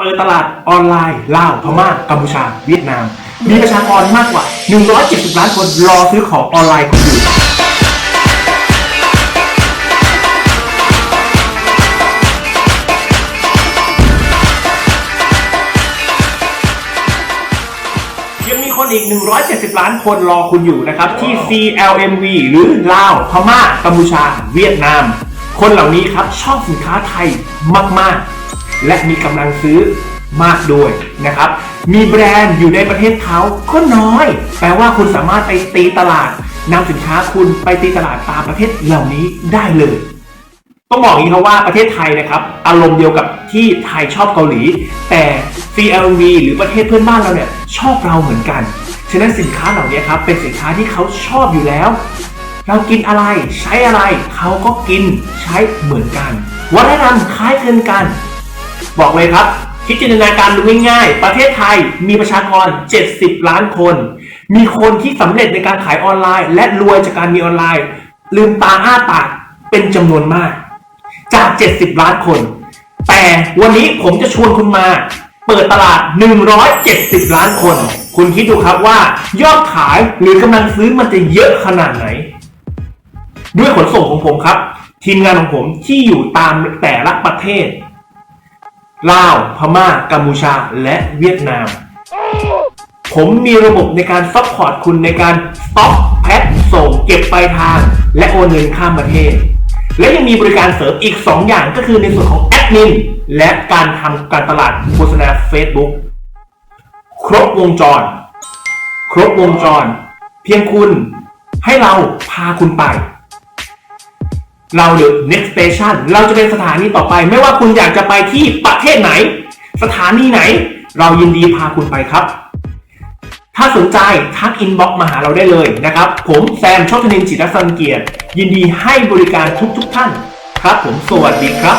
เปิดตลาดออนไลน์ลาวพม่ากัมพูชา เวียดนาม มีประชากรมากกว่า 170 ล้านคนรอซื้อของออนไลน์คุณอยู่ยังมีคนอีก 170 ล้านคนรอคุณอยู่นะครับ ที่ CLMV หรือลาวพม่ากัมพูชา เวียดนาม คนเหล่านี้ครับชอบสินค้าไทยมาก ๆ และมีกำลังซื้อมากด้วยนะครับ มีแบรนด์อยู่ในประเทศเขาก็น้อย แปลว่าคุณสามารถไปตีตลาดนำสินค้าคุณไปตีตลาดตามประเทศเหล่านี้ได้เลย ต้องบอกอย่างนี้ครับว่าประเทศไทยนะครับ อารมณ์เดียวกับที่ไทยชอบเกาหลี แต่ CLV หรือประเทศเพื่อนบ้านเราเนี่ยชอบเราเหมือนกัน ฉะนั้นสินค้าเหล่านี้ครับเป็นสินค้าที่เขาชอบอยู่แล้ว เรากินอะไรใช้อะไรเขาก็กินใช้เหมือนกันวัฒนธรรมคล้ายคลึงกัน บอกเลยครับ คิดจินตนาการดูง่ายๆ ประเทศไทยมีประชากร 70 ล้านคน มีคนที่สำเร็จในการขายออนไลน์ และรวยจากการมีออนไลน์ ลืมตาอ้าปากเป็นจำนวนมาก จาก 70 ล้านคน แต่วันนี้ผมจะชวนคุณมา เปิดตลาด 170 ล้านคน คุณคิดดูครับว่ายอดขายหรือกำลังซื้อมันจะเยอะขนาดไหน ด้วยขนส่งของผมครับ ทีมงานของผมที่อยู่ตามแต่ละประเทศ ลาว พม่า กัมพูชา และเวียดนาม ผมมีระบบในการซัพพอร์ตคุณในการสต็อกแพ็คส่งเก็บปลายทาง และโอนเงินข้ามประเทศ และยังมีบริการเสริมอีก 2 อย่างก็คือในส่วนของแอดมินและการทำการตลาดโฆษณา Facebook ครบวงจร ครบวงจร เพียงคุณให้เราพาคุณไป เราหรือ next station เราจะเป็นสถานีต่อไป ไม่ว่าคุณอยากจะไปที่ประเทศไหน สถานีไหน เรายินดีพาคุณไปครับ ถ้าสนใจทักอินบ็อกมาหาเราได้เลยนะครับ ผมแซมโชคธนินจิตรสันเกียรติ ยินดีให้บริการทุกทุกท่าน ครับผมสวัสดีครับ